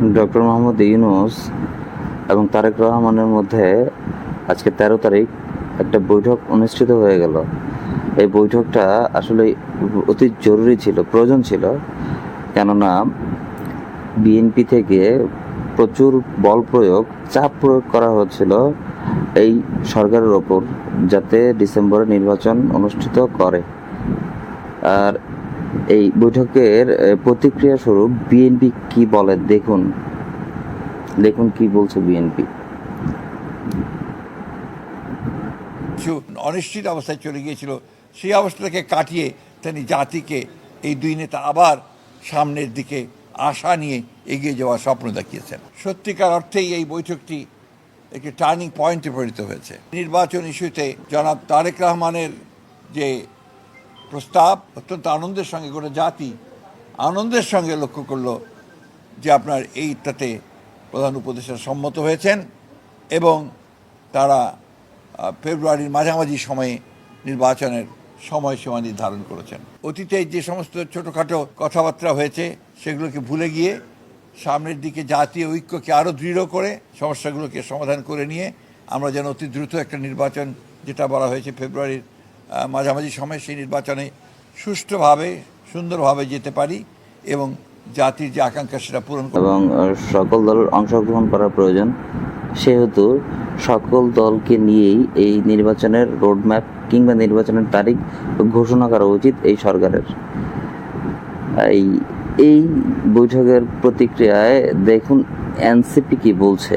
Doctor Mohammad Yunus এবং তারেক রহমানের মধ্যে আজকে তেরো তারিখ একটা বৈঠক অনুষ্ঠিত হয়ে গেল। এই বৈঠকটা আসলে অতি জরুরি ছিল, প্রয়োজন ছিল। কেননা বিএনপি থেকে প্রচুর বল প্রয়োগ, চাপ প্রয়োগ করা হচ্ছিল এই সরকারের ওপর যাতে ডিসেম্বরে নির্বাচন অনুষ্ঠিত করে। আর এই বৈঠকের প্রতিক্রিয়া স্বরূপ বিএনপি কি বলে? দেখুন। দেখুন কি বলছে বিএনপি। অনিশ্চিত অবস্থায় চলে গিয়েছিল। সেই অবস্থাটাকে কাটিয়ে তিনি জাতিকে, এই দুই নেতা আবার সামনের দিকে আশা নিয়ে এগিয়ে যাওয়ার স্বপ্ন দেখিয়েছেন। সত্যিকার অর্থেই এই বৈঠকটি একটি টার্নিং পয়েন্টে পরিণত হয়েছে। নির্বাচন ইস্যুতে জনাব তারেক রহমানের যে প্রস্তাব অত্যন্ত আনন্দের সঙ্গে গোটা জাতি আনন্দের সঙ্গে লক্ষ্য করল যে আপনার এইটাতে প্রধান উপদেষ্টা সম্মত হয়েছেন এবং তারা ফেব্রুয়ারির মাঝামাঝি সময়ে নির্বাচনের সময়সীমা নির্ধারণ করেছেন। অতীতে যে সমস্ত ছোটোখাটো কথাবার্তা হয়েছে সেগুলোকে ভুলে গিয়ে সামনের দিকে জাতীয় ঐক্যকে আরও দৃঢ় করে সমস্যাগুলোকে সমাধান করে নিয়ে আমরা যেন অতি দ্রুত একটা নির্বাচন, যেটা বলা হয়েছে ফেব্রুয়ারির মাঝামাঝি সময়ে সেই নির্বাচনে সুষ্ঠুভাবে সুন্দরভাবে যেতে পারি এবং জাতির যে আকাঙ্ক্ষা সেটা পূরণ এবং সকল দলের অংশগ্রহণ করা প্রয়োজন। সেহেতু সকল দলকে নিয়েই এই নির্বাচনের রোডম্যাপ কিংবা নির্বাচনের তারিখ ঘোষণা করা উচিত এই সরকারের। এই এই বৈঠকের প্রতিক্রিয়ায় দেখুন এনসিপি কি বলছে।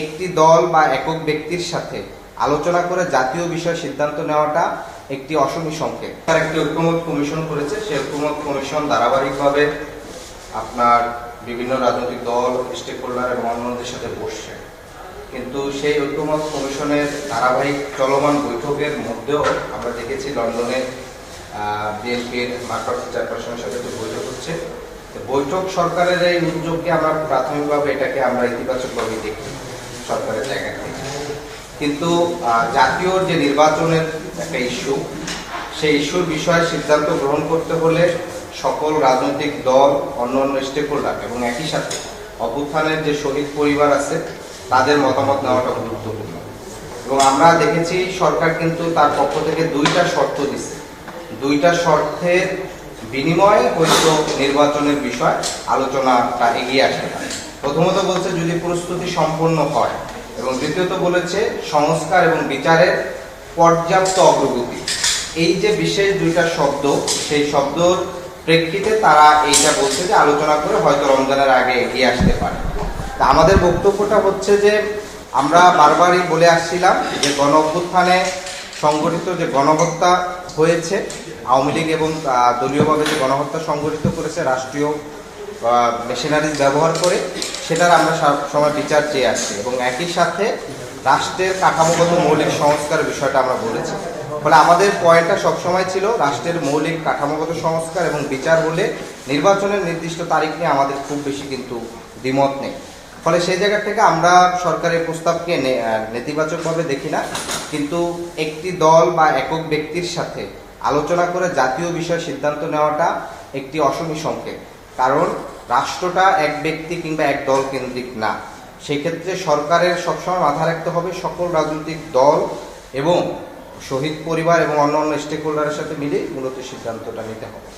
একটি দল বা একক ব্যক্তির সাথে আলোচনা করে জাতীয় বিষয় সিদ্ধান্ত নেওয়াটা একটি অসমী সংকেত। তার একটি ঐক্যমত কমিশন করেছে, সেই ঐক্যমত কমিশন ধারাবাহিকভাবে আপনার বিভিন্ন রাজনৈতিক দল স্টেক হোল্ডার এবং অন্যদের সাথে বসছে। কিন্তু সেই ঐক্যমত কমিশনের ধারাবাহিক চলমান বৈঠকের মধ্যেও আমরা দেখেছি লন্ডনে বিএনপির ভারপ্রাপ্ত চেয়ারপারসনের সাথে যে বৈঠক হচ্ছে। বৈঠক সরকারের এই উদ্যোগকে আমরা প্রাথমিকভাবে এটাকে আমরা ইতিবাচকভাবে দেখি। সরকারের জায়গা কিন্তু জাতীয় যে নির্বাচনের একটা ইস্যু সেই ইস্যুর বিষয়ে সিদ্ধান্ত গ্রহণ করতে হলে সকল রাজনৈতিক দল, অন্যান্য স্টেক হোল্ডার এবং একই সাথে অভ্যুত্থানের যে শহীদ পরিবার আছে, তাদের মতামত নেওয়াটা গুরুত্বপূর্ণ। এবং আমরা দেখেছি, সরকার কিন্তু তার পক্ষ থেকে দুইটা শর্ত দিছে। দুইটা শর্তের বিনিময়ে হয়তো নির্বাচনের বিষয় আলোচনাটা এগিয়ে পারে প্রথমত বলছে, যদি প্রস্তুতি সম্পন্ন হয় এবং দ্বিতীয়ত বলেছে সংস্কার এবং বিচারের পর্যাপ্ত অগ্রগতি। এই যে বিশেষ দুইটা শব্দ, সেই শব্দর প্রেক্ষিতে তারা এইটা বলছে যে আলোচনা করে হয়তো রমজানের আগে এগিয়ে আসতে পারে। তা আমাদের বক্তব্যটা হচ্ছে যে আমরা বারবারই বলে আসছিলাম যে গণ অভ্যুত্থানে সংগঠিত যে গণহত্যা হয়েছে, আওয়ামী লীগ এবং দলীয়ভাবে যে গণহত্যা সংগঠিত করেছে রাষ্ট্রীয় মেশিনারিজ ব্যবহার করে সেটার আমরা সব সময় বিচার চেয়ে আসছি এবং একই সাথে রাষ্ট্রের কাঠামোগত মৌলিক সংস্কারের বিষয়টা আমরা বলেছি। ফলে আমাদের পয়েন্টটা সবসময় ছিল রাষ্ট্রের মৌলিক কাঠামোগত সংস্কার এবং বিচার হলে নির্বাচনের নির্দিষ্ট তারিখ নিয়ে আমাদের খুব বেশি কিন্তু দ্বিমত নেই। ফলে সেই জায়গা থেকে আমরা সরকারের প্রস্তাবকে নেতিবাচকভাবে দেখি না, কিন্তু একটি দল বা একক ব্যক্তির সাথে আলোচনা করে জাতীয় বিষয় সিদ্ধান্ত নেওয়াটা একটি অসমী সংকেত। কারণ রাষ্ট্রটা এক ব্যক্তি কিংবা এক দল কেন্দ্রিক না। সেক্ষেত্রে সরকারের সবসময় মাথা রাখতে হবে সকল রাজনৈতিক দল এবং শহীদ পরিবার এবং অন্যান্য স্টেক হোল্ডারের সাথে মিলে মূলত সিদ্ধান্তটা নিতে হবে।